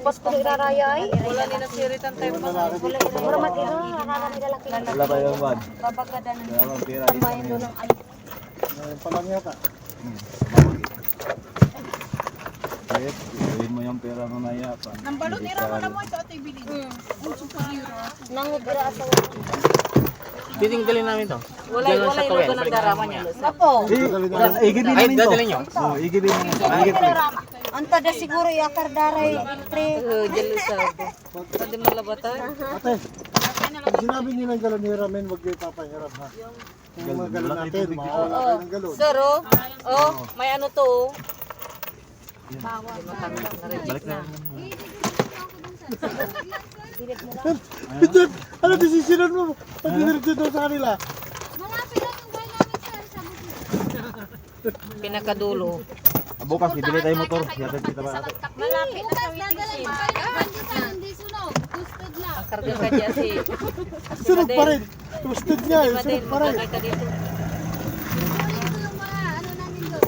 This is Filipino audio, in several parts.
Pasko iraraya ay. Wala ni nasiritan tayo pa. Mura matiro, nakakami lalaki. Wala ba yung Wala bang pera dito? tambayan doon ng ay. Palang yata. Kahit, gawin mo yung pera mo na yapa. Nang balot, ira mo na mo ito at ibili. Ang super euro. Nangudira asawa. Titinggalin namin to. Wala, wala yung luto ng darama niya. Apo. Igibin Ay, namin to. dadalhin nyo? Oo, igibin mo. Igibin mo. Anta da siguro yakar daray pre. Oh, jealous ako. Pwede malabatan? Ate, sinabi nilang galon hiramin, huwag kayo papahirap ha. Kung mga galon natin, makawala kayo ng galon. Sir, oh. Oh, may ano to, oh. Balik na. Ito, ano desisyonan mo? Pag diniretso daw sa kanila. Pinakadulo. Ah, Bukas, bibili tayo motor. Yatid kita ba ate? Malapit na sa pa hindi sunog. Ang karga ka dyan si... Sunog pa rin. Twisted niya eh, sunog pa rin. magkakay ka dito.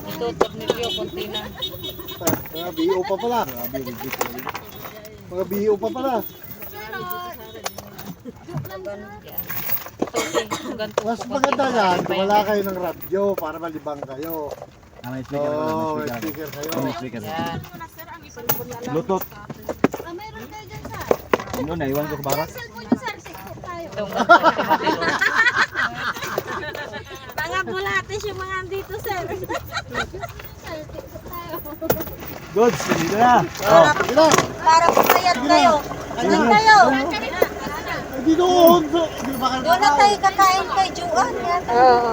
Ito ano tornilyo, konti na. Mga BO pa pala. Mga BO pa pala. Ganito. Mas maganda yan, wala kayo ng radyo para malibang kayo. Ah, may speaker. Oo, May may speaker. speaker kayo. May speaker. Bluetooth. Ah, mayroon kayo dyan, sir. Ano, naiwan ko sa barak. Cellphone nyo, sir. Sikot tayo. Oh. Mga bulatis yung mga andito, sir. Goods, dito na. Oh. Sige na, Para pasayat kayo. Ano kayo? hindi doon. Doon na tayo kakain kay Juan. Oo.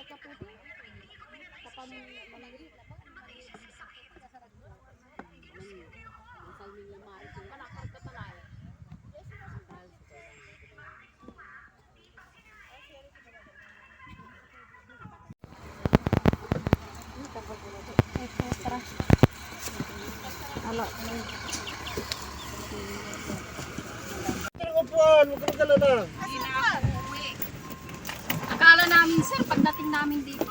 Ang tangkay na yun. Kaya dia. upuan? Huwag ka magkalala. Akala namin, sir, pagdating namin dito,